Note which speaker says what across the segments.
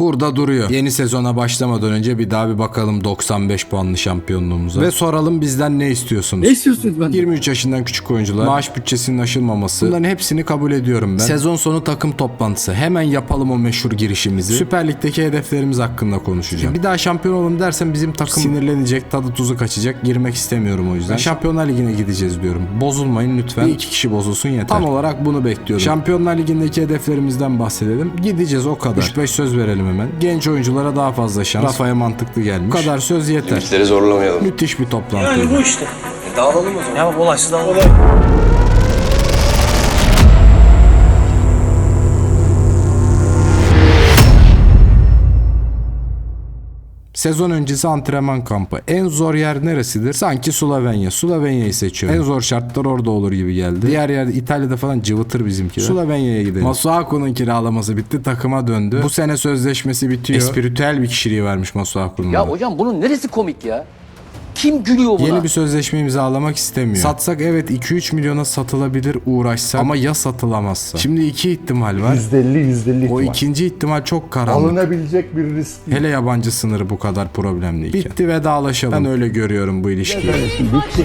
Speaker 1: Burada duruyor. Yeni sezona başlamadan önce bir daha bir bakalım 95 puanlı şampiyonluğumuza. Ve soralım bizden ne istiyorsunuz?
Speaker 2: Ne istiyorsunuz benden?
Speaker 1: 23 yaşından küçük oyuncular, maaş bütçesinin aşılmaması. Bunların hepsini kabul ediyorum ben. Sezon sonu takım toplantısı. Hemen yapalım o meşhur girişimizi. Süper Lig'deki hedeflerimiz hakkında konuşacağım. Bir daha şampiyon olalım dersen bizim takım sinirlenecek, tadı tuzu kaçacak. Girmek istemiyorum o yüzden. Şampiyonlar Ligi'ne gideceğiz diyorum. Bozulmayın lütfen. Bir iki kişi bozulsun yeter. Tam olarak bunu bekliyorum. Şampiyonlar Ligi'ndeki hedeflerimizden bahsedelim. Gideceğiz o kadar. 3-5 söz verelim hemen. Genç oyunculara daha fazla şans. Rafa'ya mantıklı gelmiş. Bu kadar söz yeter.
Speaker 3: İşleri zorlamayalım.
Speaker 1: Müthiş bir toplantı.
Speaker 4: Yani bu işte.
Speaker 3: Dağılalım o zaman.
Speaker 4: Ya olaysız dağılır.
Speaker 1: Sezon öncesi antrenman kampı. En zor yer neresidir? Sanki Slovenya. Slovenya'yı seçiyorum. En zor şartlar orada olur gibi geldi. Diğer yerde İtalya'da falan cıvıtır bizimkiler. Slovenya'ya gidelim. Masuaku'nun kiralaması bitti. Takıma döndü. Bu sene sözleşmesi bitiyor. Espiritüel bir kişiliği vermiş Masuaku'nun.
Speaker 5: Ya hocam bunun neresi komik ya? Kim gülüyor buna?
Speaker 1: Yeni bir sözleşme imzalamak istemiyor. Satsak evet 2-3 milyona satılabilir uğraşsak ama ya satılamazsa. Şimdi iki ihtimal var.
Speaker 6: %50 %50
Speaker 1: O
Speaker 6: ihtimal.
Speaker 1: ikinci ihtimal çok karanlık.
Speaker 6: Alınabilecek bir risk değil.
Speaker 1: Hele yabancı sınırı bu kadar problemliyken. Bitti vedalaşalım. Ben öyle görüyorum bu ilişkiyi.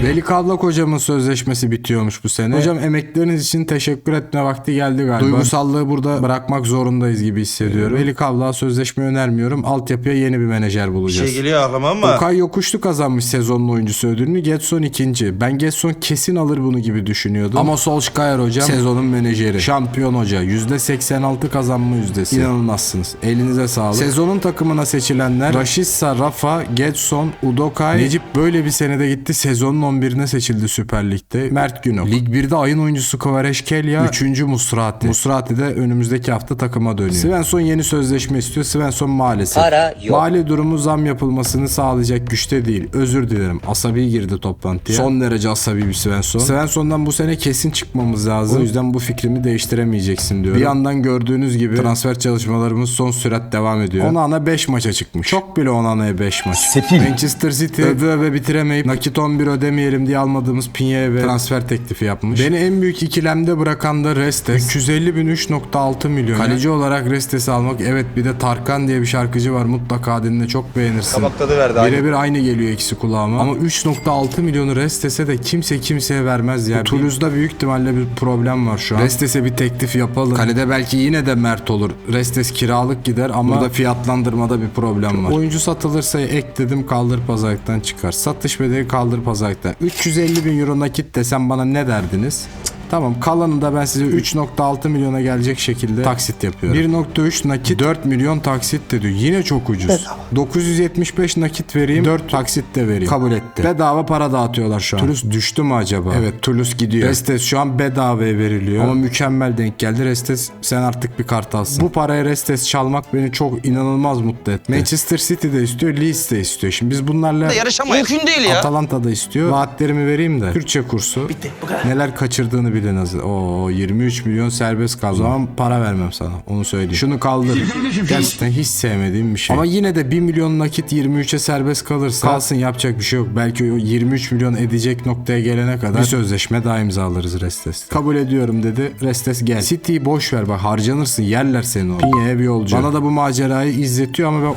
Speaker 1: Veli Kavlak hocamın sözleşmesi bitiyormuş bu sene. Hocam emekleriniz için teşekkür etme vakti geldi galiba. Duygusallığı burada bırakmak zorundayız gibi hissediyorum. Veli Kavlak'a sözleşme önermiyorum. Altyapıya yeni bir menajer bulacağız.
Speaker 7: Şey geliyor aklıma ama
Speaker 1: Okay Yokuşlu kazanmış sezonun oyuncusu ödülünü. Getson ikinci. Ben Getson kesin alır bunu gibi düşünüyordum. Ama Solskjaer hocam sezonun menajeri. Şampiyon hoca. %86 kazanma yüzdesi. İnanılmazsınız. Elinize sağlık. Sezonun takımına seçilenler Rashica, Rafa, Getson, Udokay. Necip böyle bir senede gitti. Sezonun 11'ine seçildi Süper Lig'de. Mert Günok. Lig 1'de ayın oyuncusu Kvareşkelya. 3. Musrati. Musrati de önümüzdeki hafta takıma dönüyor. Svensson yeni sözleşme istiyor. Svensson maalesef.
Speaker 5: Para yok.
Speaker 1: Mali durumu zam yapılmasını sağlayacak güçte değil. Özür dilerim. Asabi girdi toplantıya. Son derece asabi bir Svensson. Svensson'dan bu sene kesin çıkmamız lazım. O yüzden bu fikrimi değiştiremeyeceksin diyorum. Bir yandan gördüğünüz gibi transfer çalışmalarımız son sürat devam ediyor. Onana 5 maça çıkmış. Çok bile Onana'ya 5 maç.
Speaker 6: Sefil.
Speaker 1: Manchester City öve öve bitiremeyip nakit 11 ödemeyelim diye almadığımız Pinye'ye ve transfer teklifi yapmış. Beni en büyük ikilemde bırakan da Restes. 250 bin 3.6 milyon. Kaleci olarak Restes'i almak evet bir de Tarkan diye bir şarkıcı var mutlaka dinle çok beğenirsin.
Speaker 7: kabak tadı verdi.
Speaker 1: Birebir aynı geliyor ikisi kulağıma. Ama 3.6 milyonu Restes'e de kimse kimseye vermez ya. Toulouse'da büyük ihtimalle bir problem var şu an. Restes'e bir teklif yapalım. Kalede belki yine de Mert olur. Restes kiralık gider ama burada fiyatlandırmada bir problem var. Oyuncu satılırsa ek dedim kaldır pazarlıktan çıkar. Satış bedeli kaldır pazarlıktan. 350 bin euro nakit desem bana ne derdiniz? Tamam kalanını da ben size 3.6 milyona gelecek şekilde taksit yapıyorum. 1.3 nakit 4 milyon taksit de diyor. Yine çok ucuz. 975 nakit vereyim 4 taksit de vereyim. Kabul etti. Bedava para dağıtıyorlar şu an. Toulouse düştü mü acaba? Evet Toulouse gidiyor. Restes şu an bedavaya veriliyor. Ama mükemmel denk geldi. Restes sen artık bir kart alsın. Bu paraya Restes çalmak beni çok inanılmaz mutlu etti. Manchester City de istiyor, Leeds de istiyor. Şimdi biz bunlarla
Speaker 7: Yarışamayız. Mümkün değil ya.
Speaker 1: Atalanta da istiyor. Vaatlerimi vereyim de. Türkçe kursu.
Speaker 4: Bitti, bu kadar.
Speaker 1: Neler kaçırdığını bilin az. Oo 23 milyon serbest kaldı. O zaman para vermem sana. Onu söyleyeyim. Şunu kaldır. Gerçekten hiç sevmediğim bir şey. Ama yine de 1 milyon nakit 23'e serbest kalırsa kalsın yapacak bir şey yok. Belki o 23 milyon edecek noktaya gelene kadar bir sözleşme daha imzalarız Restes. Kabul ediyorum dedi. Restes gel. City'yi boş ver bak harcanırsın yerler seni o. Pinye'ye bir yolcu. Bana da bu macerayı izletiyor ama ben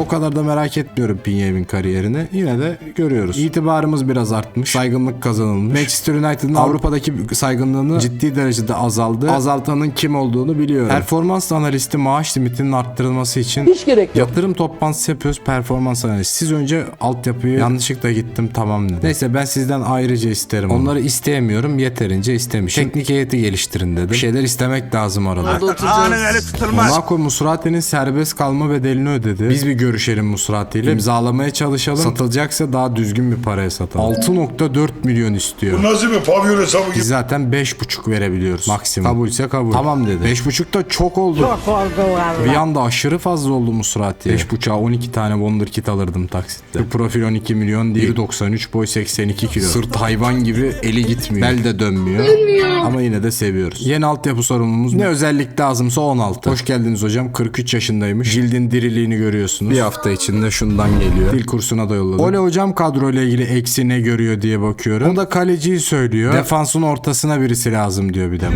Speaker 1: o kadar da merak etmiyorum Pinye'nin kariyerini. Yine de görüyoruz. İtibarımız biraz artmış. Saygınlık kazanılmış. Manchester United'ın Avrupa'daki saygınlığını ciddi derecede azaldı. Azaltanın kim olduğunu biliyorum. Performans analisti maaş limitinin arttırılması için
Speaker 5: Hiç gerek yok.
Speaker 1: Yatırım toplantısı yapıyoruz performans analizi. Siz önce altyapıyı yanlışlıkla gittim tamam dedim. Neyse ben sizden ayrıca isterim. onu. Onları isteyemiyorum yeterince istemişim. Teknik heyeti geliştirin dedim. Bir şeyler istemek lazım arada.
Speaker 7: Ağanın eli tutulmaz.
Speaker 1: Monaco Musrati'nin serbest kalma bedelini ödedi. Biz bir görüşelim Musrati ile. İmzalamaya çalışalım. Satılacaksa daha düzgün bir paraya satalım. 6.4 milyon istiyor.
Speaker 8: Nasıl bir pavyon hesabı gibi?
Speaker 1: Biz zaten 5.5 verebiliyoruz maksimum. Kabulse kabul. Tamam dedi. 5.5 da çok oldu. Çok oldu Bir anda aşırı fazla oldu Musrati'ye. 5.5'a 12 tane Wonderkid alırdım taksitle. Şu profil 12 milyon değil. 1.93 boy 82 kilo. Sırt hayvan gibi eli gitmiyor. Bel de dönmüyor. Ama yine de seviyoruz. Yeni altyapı sorumlumuz ne özellik lazımsa 16. Hoş geldiniz hocam. 43 yaşındaymış. Cildin diriliğini görüyorsunuz. Bir hafta içinde şundan geliyor. Dil kursuna da yolladım. Ole hocam kadroyla ilgili eksi ne görüyor diye bakıyorum. O da kaleciyi söylüyor. Defansın ortasına bana birisi lazım diyor bir de.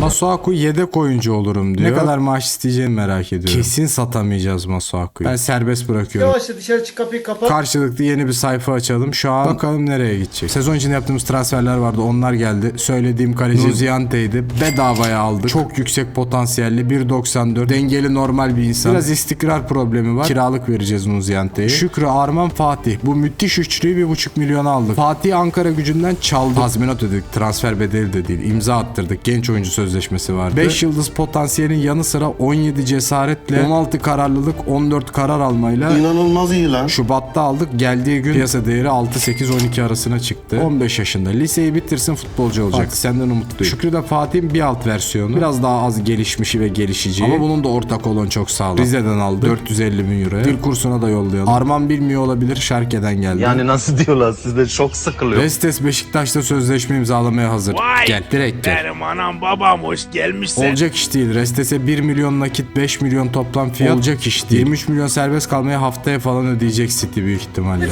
Speaker 1: Masuaku yedek oyuncu olurum diyor. Ne kadar maaş isteyeceğini merak ediyorum. Kesin satamayacağız Masuaku'yu. Ben serbest bırakıyorum.
Speaker 2: Yavaşça dışarı çık kapıyı kapat.
Speaker 1: Karşılıklı yeni bir sayfa açalım. Şu an bakalım nereye gidecek. Sezon içinde yaptığımız transferler vardı. Onlar geldi. Söylediğim kaleci Nuziante'ydi. Bedavaya aldık. Çok yüksek potansiyelli. 1.94. Dengeli normal bir insan. Biraz istikrar problemi var. Kiralık vereceğiz Nuziante'yi. Şükrü, Arman, Fatih. Bu müthiş üçlüyü 1.5 milyona aldık. Fatih Ankara gücünden çaldı. Tazminat ödedik. Transfer bedeli de değil. İmza attırdık. Genç oyuncu sözleşmesi vardı. 5 yıldız potansiyelin yanı sıra 17 cesaretle 16 kararlılık 14 karar almayla
Speaker 3: İnanılmaz iyi lan.
Speaker 1: Şubat'ta aldık. Geldiği gün piyasa değeri 6-8-12 arasına çıktı. 15 yaşında. Liseyi bitirsin futbolcu olacak. Fatih senden umutluyum. Şükrü de Fatih'in bir alt versiyonu. Biraz daha az gelişmişi ve gelişici. Ama bunun da orta kolon çok sağlam. Rize'den aldı. 450 bin euroya. Dil kursuna da yollayalım. Arman bilmiyor olabilir. Şarke'den geldi.
Speaker 3: Yani nasıl diyorlar sizde çok sıkılıyor.
Speaker 1: Restes Beşiktaş'ta sözleşme imzalamaya hazır.
Speaker 7: Vay
Speaker 1: Gel direkt gel.
Speaker 7: Benim anam babam hoş gelmişsin.
Speaker 1: Olacak iş değil. Restes'e 1 milyon nakit 5 milyon toplam fiyat. Olacak iş değil. 23 milyon serbest kalmaya haftaya falan ödeyecek City büyük ihtimalle.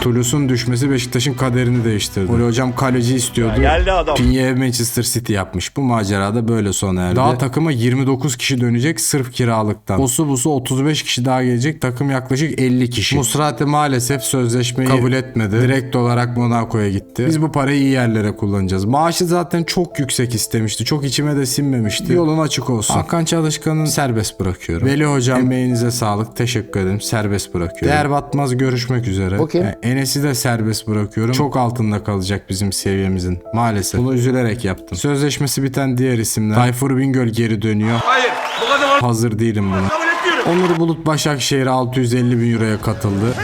Speaker 1: Toulouse'un düşmesi Beşiktaş'ın kaderini değiştirdi. Oli hocam kaleci istiyordu.
Speaker 7: Geldi adam.
Speaker 1: Pinye'ye Manchester City yapmış. Bu macerada böyle sona erdi. Daha takıma 29 kişi dönecek sırf kiralıktan. Osu busu 35 kişi daha gelecek. Takım yaklaşık 50 kişi. Musrati maalesef sözleşmeyi kabul etmedi. Direkt olarak Monaco'ya gitti. Biz bu parayı iyi yerlere kullanacağız. Maaşı zaten çok yüksek istemişti. Çok içime de sinmemişti. Yolun açık olsun. Hakan Çalışkan'ın serbest bırakıyorum. Veli hocam emeğinize sağlık. Teşekkür ederim. Serbest bırakıyorum. Değer batmaz görüşmek üzere.
Speaker 5: Okey.
Speaker 1: Yani Enes'i de serbest bırakıyorum. Çok altında kalacak bizim seviyemizin. Maalesef. Bunu üzülerek yaptım. Sözleşmesi biten diğer isimler. Tayfur Bingöl geri dönüyor.
Speaker 7: Hayır bu kadar
Speaker 1: Hazır değilim buna.
Speaker 7: kabul etmiyorum.
Speaker 1: Onur Bulut Başakşehir'e 650 bin euroya katıldı.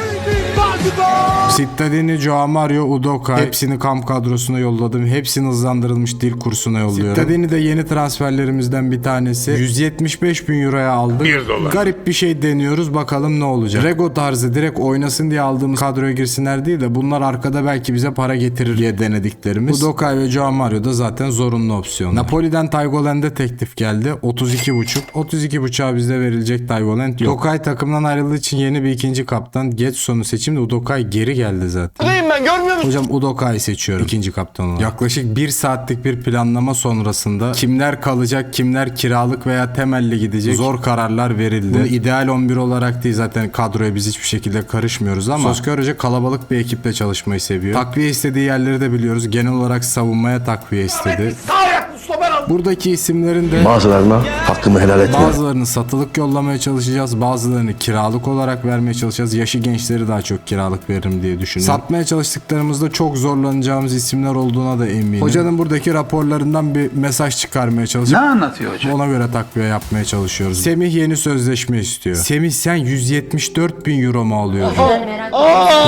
Speaker 1: Sittadini, Joao Mario, Udoka hepsini kamp kadrosuna yolladım. Hepsini hızlandırılmış dil kursuna yolluyorum. Sittadini de yeni transferlerimizden bir tanesi. 175 bin euroya aldık.
Speaker 7: Bir dolar.
Speaker 1: Garip bir şey deniyoruz bakalım ne olacak. Rego tarzı direkt oynasın diye aldığımız kadroya girsinler değil de bunlar arkada belki bize para getirir diye denediklerimiz. Udoka ve Joao Mario da zaten zorunlu opsiyon. Napoli'den Taygolen'de teklif geldi. 32,5. 32,5'a bize verilecek Taygolen yok. Udokay takımdan ayrıldığı için yeni bir ikinci kaptan. Geç sonu seçimde Udokay geri geldi zaten.
Speaker 3: ben görmüyor musun?
Speaker 1: Hocam Udokay'ı seçiyorum ikinci kaptan olarak. Yaklaşık bir saatlik bir planlama sonrasında kimler kalacak, kimler kiralık veya temelli gidecek zor kararlar verildi. Bunu ideal 11 olarak değil zaten kadroya biz hiçbir şekilde karışmıyoruz ama Soskör Hoca kalabalık bir ekiple çalışmayı seviyor. Takviye istediği yerleri de biliyoruz. Genel olarak savunmaya takviye istedi. Buradaki isimlerin de
Speaker 3: Bazılarına hakkımı helal etmiyorum.
Speaker 1: Bazılarını satılık yollamaya çalışacağız. Bazılarını kiralık olarak vermeye çalışacağız. Yaşı gençleri daha çok kiralık veririm diye düşünüyorum. Satmaya çalıştıklarımızda çok zorlanacağımız isimler olduğuna da eminim. Hocanın buradaki raporlarından bir mesaj çıkarmaya çalışacağım.
Speaker 4: Ne anlatıyor hocam?
Speaker 1: Ona göre takviye yapmaya çalışıyoruz. Semih yeni sözleşme istiyor. Semih sen 174 bin euro mu alıyorsun?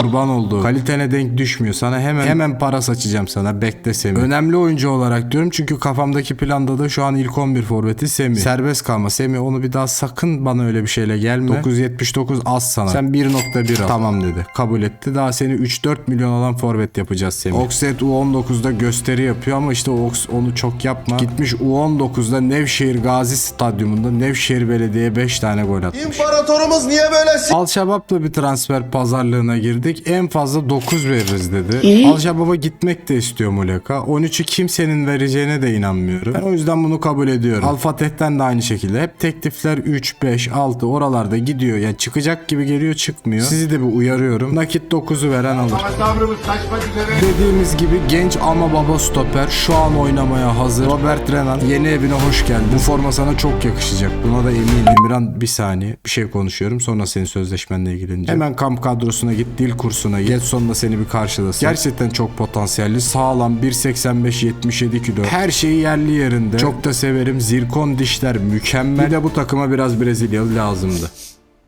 Speaker 1: Kurban oldu. Kalitene denk düşmüyor. Sana hemen hemen para saçacağım sana. Bekle Semih. Önemli oyuncu olarak diyorum çünkü kafamdaki planda da şu an ilk 11 forveti Semih. Serbest kalma. Semih onu bir daha sakın bana öyle bir şeyle gelme. 979 az sana. Sen 1.1 al. Tamam dedi. Kabul etti. Daha seni 3-4 milyon alan forvet yapacağız Semih. Oxford U19'da gösteri yapıyor ama işte Ox onu çok yapma. Gitmiş U19'da Nevşehir Gazi Stadyumunda Nevşehir Belediye 5 tane gol atmış.
Speaker 3: İmparatorumuz niye böyle
Speaker 1: Al Şabab'la bir transfer pazarlığına girdik. En fazla 9 veririz dedi. Al Şabab'a gitmek de istiyor Muleka. 13'ü kimsenin vereceğine de inanmıyorum. Ben o yüzden bunu kabul ediyorum. Al Fatih'ten de aynı şekilde. Hep teklifler 3, 5, 6 oralarda gidiyor. Yani çıkacak gibi geliyor çıkmıyor. Sizi de bir uyarıyorum. Nakit 9'u veren alır. Dediğimiz gibi genç ama baba stoper şu an oynamaya hazır. Robert Renan yeni evine hoş geldin. Bu forma sana çok yakışacak. Buna da eminim. Emirhan bir saniye bir şey konuşuyorum. Sonra senin sözleşmenle ilgileneceğim. Hemen kamp kadrosuna git. Dil kursuna git. Getson da seni bir karşılasın. Gerçekten çok potansiyelli. Sağlam 1.85-77 kilo. Her şeyi yerli yerinde. Çok da severim. Zirkon dişler mükemmel. Bir de bu takıma biraz Brezilyalı lazımdı.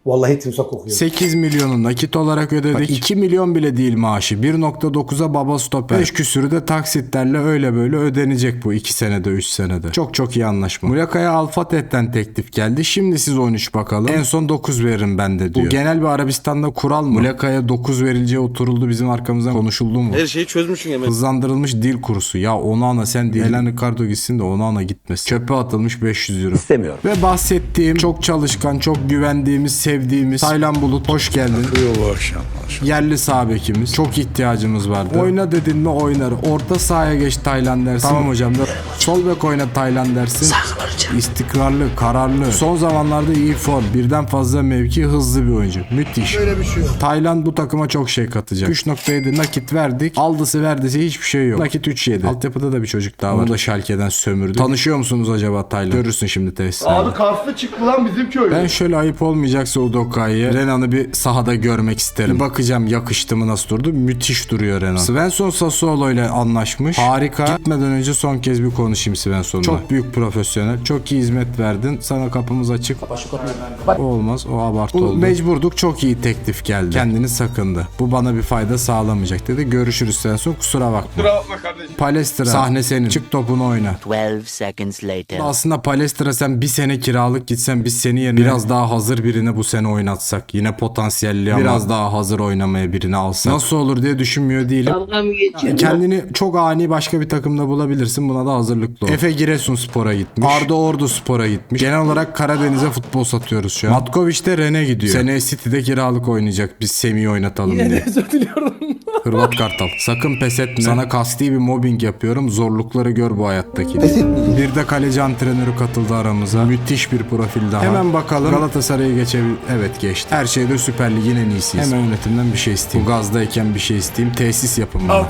Speaker 6: Vallahi timsak kokuyor.
Speaker 1: 8 milyonu nakit olarak ödedik. 2 milyon bile değil maaşı. 1.9'a baba stoper. 5 küsürü de taksitlerle öyle böyle ödenecek bu 2 senede 3 senede. Çok çok iyi anlaşma. Mulaka'ya Alfateh'ten teklif geldi. Şimdi siz 13 bakalım. En son 9 veririm ben de diyor. Bu genel bir Arabistan'da kural mı? Mulaka'ya 9 verileceği oturuldu bizim arkamızdan konuşuldu mu?
Speaker 3: Her şeyi çözmüşsün hemen.
Speaker 1: Hızlandırılmış dil kursu. Ya onu ana sen değil. Elan Ricardo gitsin de onu ana gitmesin. Çöpe atılmış 500 euro.
Speaker 2: İstemiyorum.
Speaker 1: Ve bahsettiğim çok çalışkan, çok güvendiğimiz, sevdiğimiz Taylan Bulut hoş geldin. Yerli sağ bekimiz. Çok ihtiyacımız vardı. Oyna dedin mi oynar. Orta sahaya geç Taylan dersin. Tamam hocam. dur. Sol bek oyna Taylan dersin. İstikrarlı, kararlı. Son zamanlarda iyi form. Birden fazla mevki hızlı bir oyuncu. Müthiş. Böyle bir şey yok. Taylan bu takıma çok şey katacak. 3.7 nakit verdik. Aldısı verdisi hiçbir şey yok. Nakit 3.7. Altyapıda da bir çocuk daha var. Onu da Schalke'den sömürdü. Tanışıyor musunuz acaba Taylan? Görürsün şimdi tesislerde.
Speaker 3: Abi Kars'ta çıktı lan bizim köy.
Speaker 1: Ben şöyle ayıp olmayacaksa Udokai'ye Renan'ı bir sahada görmek isterim. Bir bakacağım yakıştı mı nasıl durdu. Müthiş duruyor Renan. Svensson Sassuolo ile anlaşmış. Harika. Gitmeden önce son kez bir konuşayım Svensson'la. Çok büyük profesyonel. Çok iyi hizmet verdin. Sana kapımız açık. O olmaz. O abartı oldu. Mecburduk. Çok iyi teklif geldi. Kendini sakındı. Bu bana bir fayda sağlamayacak dedi. Görüşürüz Svensson. Kusura bakma.
Speaker 7: Kusura bakma kardeşim.
Speaker 1: Palestra. Sahne senin. Çık topunu oyna.
Speaker 2: 12 seconds later.
Speaker 1: Aslında Palestra sen bir sene kiralık gitsen biz seni yerine biraz daha hazır birine bu sene oynatsak. Yine potansiyelli ama biraz daha hazır oynamaya birini alsak. Nasıl olur diye düşünmüyor değilim. Kendini çok ani başka bir takımda bulabilirsin. Buna da hazırlıklı ol. Efe Giresunspor'a gitmiş. Arda Ordu Spor'a gitmiş. Genel olarak Karadeniz'e futbol satıyoruz şu an. Matkoviç de Ren'e gidiyor. Seneye City'de kiralık oynayacak. Biz Semih'i oynatalım diye.
Speaker 6: Özür diliyorum.
Speaker 1: Hırvat Kartal. Sakın pes etme. Sana kasti bir mobbing yapıyorum. Zorlukları gör bu hayattaki. Bir de kaleci antrenörü katıldı aramıza. Müthiş bir profil daha. Hemen bakalım. Galatasaray'ı geçebilir. Evet geçti. Her şeyde Süper Lig'in en iyisiyiz. Hemen yönetimden bir şey isteyeyim. Bu gazdayken bir şey isteyeyim. Tesis yapın bana.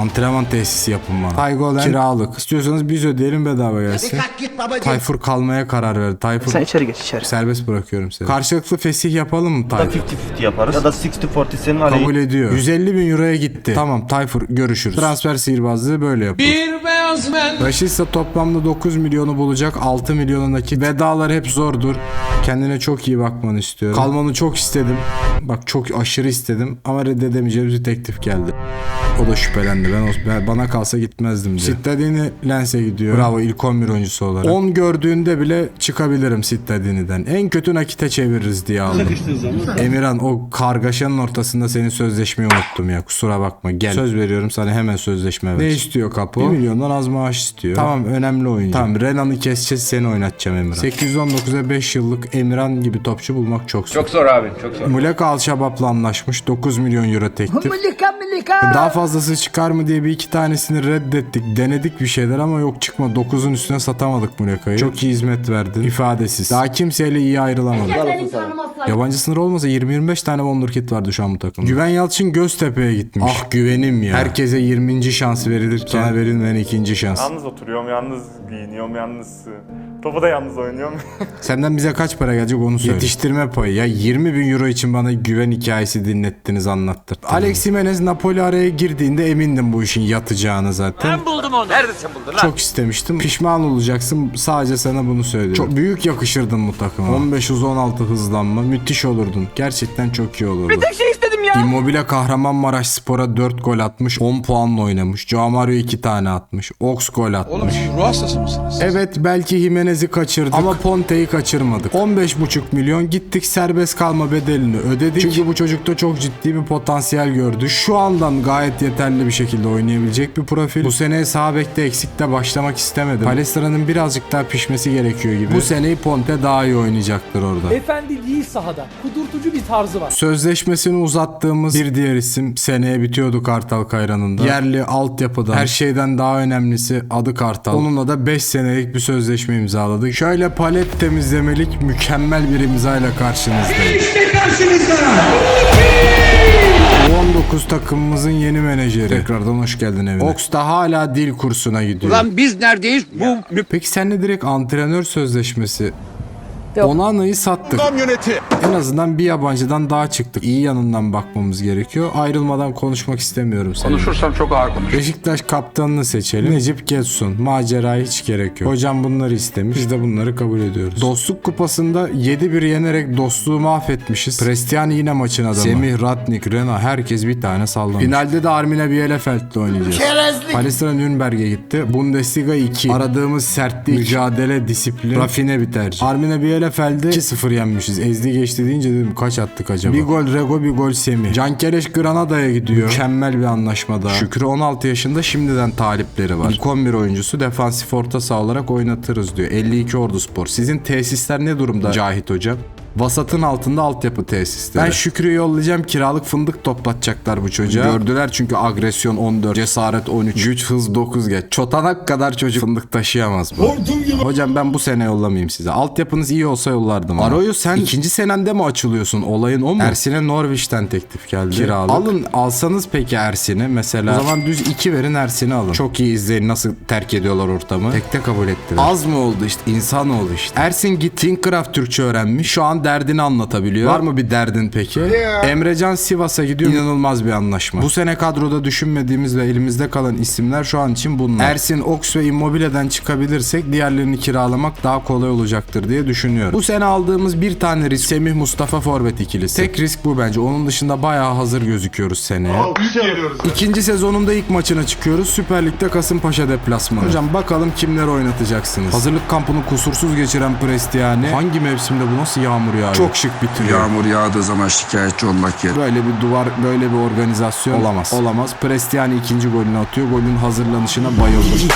Speaker 1: Antrenman tesisi yapın bana. Taygolen kiralık. İstiyorsanız biz ödeyelim bedava gelsin. Tayfur kalmaya karar verdi. Tayfur
Speaker 4: Sen içeri geç içeri.
Speaker 1: serbest bırakıyorum seni. Karşılıklı fesih yapalım mı Tayfur?
Speaker 8: 50-50 yaparız ya da 60-40 senin aleyhine.
Speaker 1: Kabul ediyor. 150 bin euroya gitti. Tamam Tayfur görüşürüz. Transfer sihirbazlığı böyle yapıyor. Bir beyaz men. Raşitsa toplamda 9 milyonu bulacak. 6 milyonu nakit. Vedalar hep zordur. Kendine çok iyi bakmanı istiyorum. Kalmanı çok istedim. Bak çok aşırı istedim. Ama reddedemeyeceğim bir teklif geldi. O da şüphelendi. Ben, o- ben bana kalsa gitmezdim diyor. Cittadini Lens'e gidiyor. Bravo ilk 11 oyuncusu olarak. 10 gördüğünde bile çıkabilirim Cittadini'den. En kötü nakite çeviririz diye aldım. Emirhan o kargaşanın ortasında senin sözleşmeyi unuttum ya. Kusura bakma. Gel. Söz veriyorum sana hemen sözleşme ver. Ne istiyor Kapo? 1 milyondan az maaş istiyor. Tamam önemli oyuncu. Tamam Renan'ı keseceğiz seni oynatacağım Emirhan. 819'a 5 yıllık Emirhan gibi topçu bulmak çok zor.
Speaker 7: Çok zor abi çok zor.
Speaker 1: Muleka Al-Şabab'la anlaşmış. 9 milyon euro teklif. Daha fazlası çıkar mı diye bir iki tanesini reddettik. Denedik bir şeyler ama yok çıkma. 9'un üstüne satamadık Muleka'yı. Çok iyi hizmet verdin. İfadesiz. Daha kimseyle iyi ayrılamadık. Yabancı sınır olmasa 20-25 tane wonderkid vardı şu an bu takımda. Güven Yalçın Göztepe'ye gitmiş. Ah güvenim ya. Herkese 20. şans verilirken sana verilmeyen ikinci şans.
Speaker 9: Yalnız oturuyorum, yalnız giyiniyorum, yalnız topu da yalnız oynuyorum.
Speaker 1: Senden bize kaç para gelecek onu söyle. Yetiştirme payı ya 20 bin euro için bana güven hikayesi dinlettiniz anlattırdınız. Alex Jimenez Napoli araya girdiğinde emindim bu işin yatacağını zaten.
Speaker 7: Buldum onu. Neredesin buldun lan?
Speaker 1: Çok istemiştim. Pişman olacaksın. Sadece sana bunu söylüyorum. Çok büyük yakışırdın bu takıma. 15 uz 16 hızlanma. Müthiş olurdun. Gerçekten çok iyi olurdu. Bir tek şey istedim ya. Immobile Kahramanmaraş Spor'a 4 gol atmış. 10 puanla oynamış. Joao Mario 2 tane atmış. Ox gol atmış.
Speaker 3: ruh hastası mısınız?
Speaker 1: Evet belki Jimenez'i kaçırdık ama Ponte'yi kaçırmadık. 15,5 milyon gittik serbest kalma bedelini ödedik. Çünkü bu çocukta çok ciddi bir potansiyel gördü. Şu andan gayet yeterli bir şekilde oynayabilecek bir profil. Bu sene sağ bekte eksikte başlamak istemedim. Palestra'nın birazcık daha pişmesi gerekiyor gibi. Bu seneyi Ponte daha iyi oynayacaktır orada.
Speaker 6: Efendi değil sahada. Kudurtucu bir tarzı var.
Speaker 1: Sözleşmesini uzattığımız bir diğer isim seneye bitiyordu Kartal Kayran'ında. Yerli altyapıda her şeyden daha önemlisi adı Kartal. Onunla da 5 senelik bir sözleşme imzaladık. Şöyle palet temizlemelik mükemmel bir imzayla karşınızdayım. İşte karşınızda. 19 takımımızın yeni menajeri. Tekrardan hoş geldin evine. Ox da hala dil kursuna gidiyor.
Speaker 5: Lan biz neredeyiz? Bu
Speaker 1: Peki senle direkt antrenör sözleşmesi Onana'yı sattık.
Speaker 3: yöneti.
Speaker 1: En azından bir yabancıdan daha çıktık. İyi yanından bakmamız gerekiyor. Ayrılmadan konuşmak istemiyorum seninle.
Speaker 7: Konuşursam çok ağır konuş.
Speaker 1: Beşiktaş kaptanını seçelim. Necip Getsun. Maceraya hiç gerek yok. Hocam bunları istemiş. Biz de bunları kabul ediyoruz. Dostluk kupasında 7-1 yenerek dostluğu mahvetmişiz. Prestiani yine maçın adamı. Semih, Ratnik, Rena herkes bir tane sallamış. Finalde de Armine Bielefeld'le oynayacağız. Palestina Nürnberg'e gitti. Bundesliga 2. Aradığımız sertlik, mücadele, disiplin, rafine bir tercih. Armine Bielefeld'i 2-0 yenmişiz. Ezdi geçti deyince dedim kaç attık acaba? Bir gol Rego bir gol Semih. Cankereş Granada'ya gidiyor. Mükemmel bir anlaşma daha. Şükrü 16 yaşında şimdiden talipleri var. İlk 11 oyuncusu defansif orta saha olarak oynatırız diyor. 52 Ordu Spor. Sizin tesisler ne durumda Cahit hocam? Vasatın altında altyapı tesisleri. Ben Şükrü'yü yollayacağım kiralık fındık toplatacaklar bu çocuğa. Gördüler çünkü agresyon 14, cesaret 13, güç hız 9 geç. Çotanak kadar çocuk fındık taşıyamaz bu. Hocam ben bu sene yollamayayım size. Altyapınız iyi olsa yollardım. Aro'yu sen ikinci senende mi açılıyorsun? Olayın o mu? Ersin'e Norwich'ten teklif geldi. Kiralık. Alın alsanız peki Ersin'i mesela. O zaman düz 2 verin Ersin'i alın. Çok iyi izleyin nasıl terk ediyorlar ortamı. Tekte kabul ettiler. Az mı oldu işte? İnsan oldu işte. Ersin git Thinkcraft Türkçe öğrenmiş. Şu an derdini anlatabiliyor. Var mı bir derdin peki? Emrecan Sivas'a gidiyor. İnanılmaz bir anlaşma. Bu sene kadroda düşünmediğimiz ve elimizde kalan isimler şu an için bunlar. Ersin, Ox ve Immobile'den çıkabilirsek diğerlerini kiralamak daha kolay olacaktır diye düşünüyorum. Bu sene aldığımız bir tane risk Semih Mustafa Forvet ikilisi. Tek risk bu bence. Onun dışında bayağı hazır gözüküyoruz seneye.
Speaker 3: Büyük geliyoruz.
Speaker 1: İkinci sezonunda ilk maçına çıkıyoruz. Süper Lig'de Kasımpaşa deplasmanı. Hocam bakalım kimler oynatacaksınız. Hazırlık kampını kusursuz geçiren Prestiani. Hangi mevsimde bu nasıl yağmur yağıyor? Çok şık bitiriyor.
Speaker 2: Yağmur yağdığı zaman şikayetçi olmak yerine.
Speaker 1: Böyle bir duvar, böyle bir organizasyon olamaz. Olamaz. Prestiani ikinci golünü atıyor. Golün hazırlanışına bayıldım.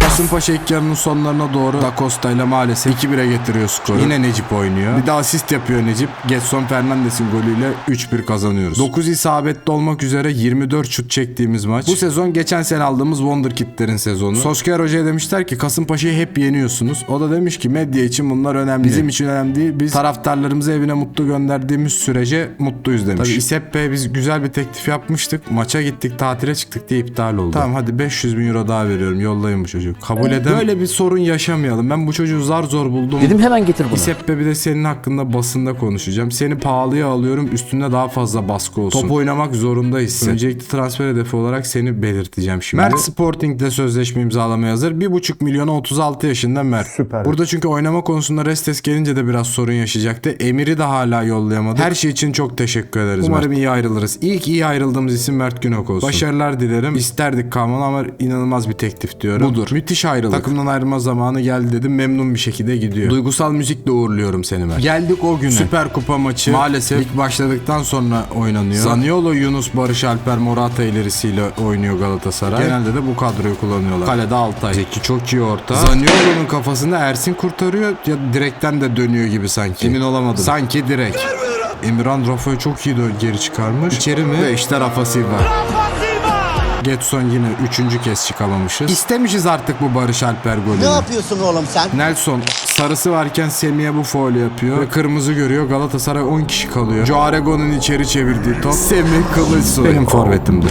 Speaker 1: Kasımpaşa ilk yarının sonlarına doğru Da Costa ile maalesef 2-1'e getiriyor skoru. Yine Necip oynuyor. Bir de asist yapıyor Necip. Getson Fernandes'in golüyle 3-1 kazanıyoruz. 9 isabetli olmak üzere 24 şut çektiğimiz maç. Bu sezon geçen sene aldığımız Wonderkid'lerin sezonu. Solskjaer Hoca'ya demişler ki Kasımpaşa'yı hep yeniyorsunuz. O da demiş ki medya için bunlar önemli. Bizim için önemli değil. Biz taraftarlarımızı evine mutlu gönderdiğimiz sürece mutluyuz demiş. Tabii İSEP'e biz güzel bir teklif yapmıştık. Maça gittik tatile çıktık diye iptal oldu. Tamam hadi 500 bin euro daha veriyorum. Yollayın bu çocuğu. Kabul eden böyle bir sorun yaşamayalım. Ben bu çocuğu zar zor buldum.
Speaker 5: Dedim hemen getir bunu.
Speaker 1: İSEP'e bir de senin hakkında basında konuşacağım. Seni pahalıya alıyorum üstünde daha fazla baskı olsun. Top oynamak zorundayız. Öncelikli transfer hedefi olarak seni belirteceğim şimdi. Mert Sporting'de sözleşme imzalamaya hazır. 1,5 milyona 36 yaşında Mert. Süper. Burada çünkü oynama konusunda Restes gelince de biraz sorun yaşayacaktı. Emir'i de hala yollayamadı. Her şey için çok teşekkür ederiz Umarım iyi ayrılırız. İlk iyi ayrıldığımız isim Mert Günok olsun. Başarılar dilerim. İsterdik kalmanı ama inanılmaz bir teklif diyorum. Budur. Müthiş ayrılık. Takımdan ayrılma zamanı geldi dedim. Memnun bir şekilde gidiyor. Duygusal müzikle uğurluyorum seni Mert. Geldik o güne. Süper Kupa maçı. Maalesef lig başladıktan sonra oynanıyor. Zaniolo, Yunus, Barış Alper, Morata ilerisiyle oynuyor Galatasaray. Genelde de bu kadroyu kullanıyorlar. Kalede Altay. Zeki çok iyi orta. Zaniolo'nun kafasında Ersin kurtarıyor ya direkten de dönüyor gibi sanki. Emin olamadım. Sanki direkt. Emirhan Rafa'yı çok iyi geri çıkarmış. İçeri mi? Ve işte Rafa Silva. Getson yine üçüncü kez çıkamamışız. İstemişiz artık bu Barış Alper golünü.
Speaker 4: Ne yapıyorsun oğlum sen?
Speaker 1: Nelson sarısı varken Semih'e bu foul yapıyor. Ve kırmızı görüyor. Galatasaray 10 kişi kalıyor. Joe Aragon'un içeri çevirdiği top. Semih Kılıçsoy. Benim forvetimdir.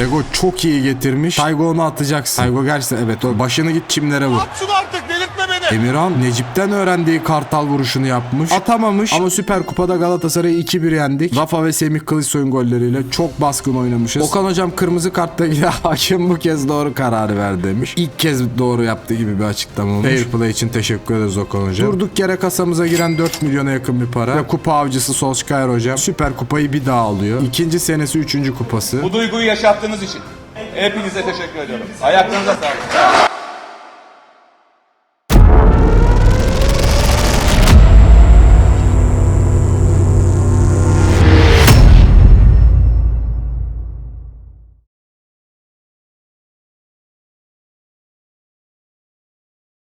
Speaker 1: Rego çok iyi getirmiş. Taygo onu atacaksın. Taygo gerçekten evet o başını git çimlere vur.
Speaker 3: Şunu artık delirtme beni.
Speaker 1: Emirhan Necip'ten öğrendiği kartal vuruşunu yapmış. Atamamış ama Süper Kupa'da Galatasaray'ı 2-1 yendik. Rafa ve Semih Kılıçsoy'un golleriyle çok baskın oynamışız. Okan hocam kırmızı kartta ile hakem bu kez doğru kararı ver demiş. İlk kez doğru yaptığı gibi bir açıklama olmuş. Fair play için teşekkür ederiz Okan hocam. Durduk yere kasamıza giren 4 milyona yakın bir para. Ve kupa avcısı Solskjaer hocam Süper Kupayı bir daha alıyor. İkinci senesi 3. kupası.
Speaker 7: Bu duyguyu yaşattığınız için hepinize teşekkür ediyorum. Ayaklarınıza sağlık.